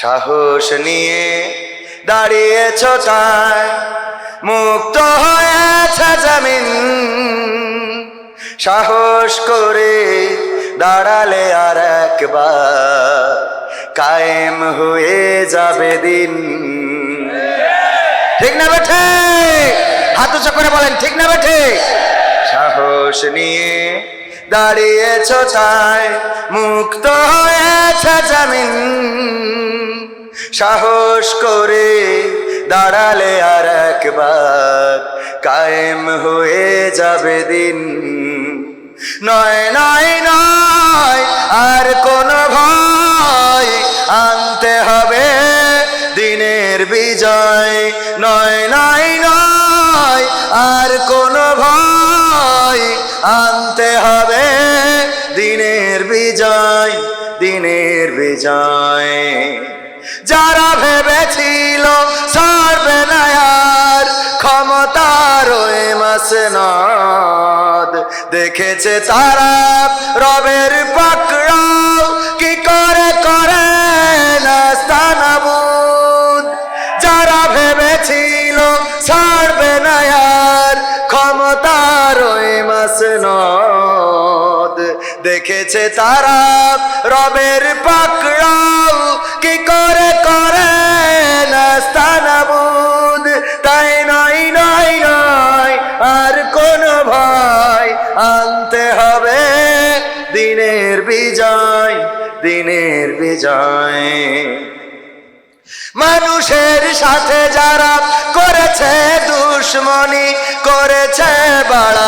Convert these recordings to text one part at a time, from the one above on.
সাহস নিয়ে দাঁড়িয়েছ তাই। মুক্ত হয়েছে জামিন। সাহস করে দাঁড়ালে আর একবার কায়েম হয়ে যাবে দিন। ঠিক না বেঠে হাত করে বলেন, ঠিক না বেঠে সাহস নিয়ে দাঁড়িয়েছ ছায় মুক্ত হয়েছে জামিন। সাহস করে দাঁড়ালে আর একবার কায়েম হয়ে যাবে দিন। নয় নয় নয়, আর কোন বিজয় নয় নয় নয়, আর কোন ভয় আনতে হবে। দিনের বিজয় দিনের বিজয়। যারা ভেবেছিল সরবে আর ক্ষমতার ওই মাসনদ দেখেছে তারা রবের পাকড়াও মাসনদ দেখেছে তারা রবের পাকড়াও। কি করে করে না স্থানাবুদ তাই নয় নয় নয়, আর কোন ভয়। আনতে হবে দিনের বিজয় দিনের বিজয়। মানুষের সাথে যারা করেছে দুশ্মনী, করেছে বাড়াবাড়ি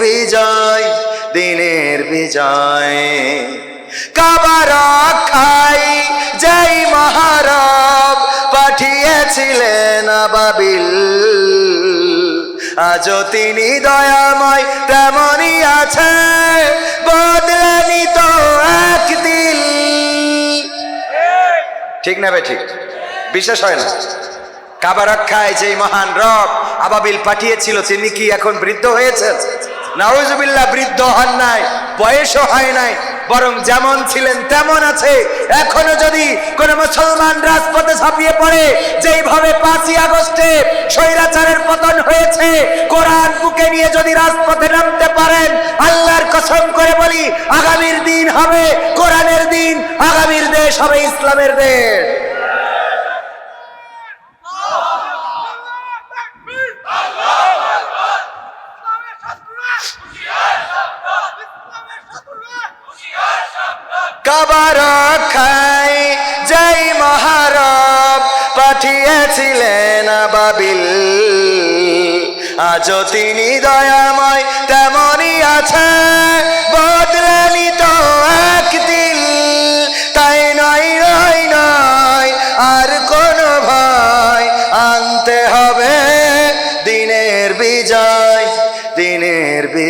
বিজয়, দিনের বিজয়। কাবার খাই যেই মহারব পাঠিয়েছিলেন বাবিল আজও তিনি দয়াময় তেমনই আছে, বদলেনি তো একদিন। ঠিক না ঠিক? বিশ্বাস হয় না? কাবা রক্ষায় যে মহান রব আবাবিল পাঠিয়েছিল, তিনি কি এখন বৃদ্ধ হয়েছেন? নাউজুবিল্লাহ বৃদ্ধ হন নাই, বয়সও হয় নাই, বরং যেমন ছিলেন তেমন আছে। এখনও যদি কোন মুসলমান রাজপথে ছাপিয়ে পড়ে, যেইভাবে পাঁচই আগস্টে স্বৈরাচারের পতন হয়েছে, কোরআন বুকে নিয়ে যদি রাজপথে নামতে পারেন, আল্লাহর কসম করে বলি, আগামীর দিন হবে কোরআনের দিন, আগামীর দেশ হবে ইসলামের দেশ। কাবার খাই যাই মহারব পাঠিয়েছিলেন বাবিল আজ তিনি দয়াময় তেমনই আছে বদলেনি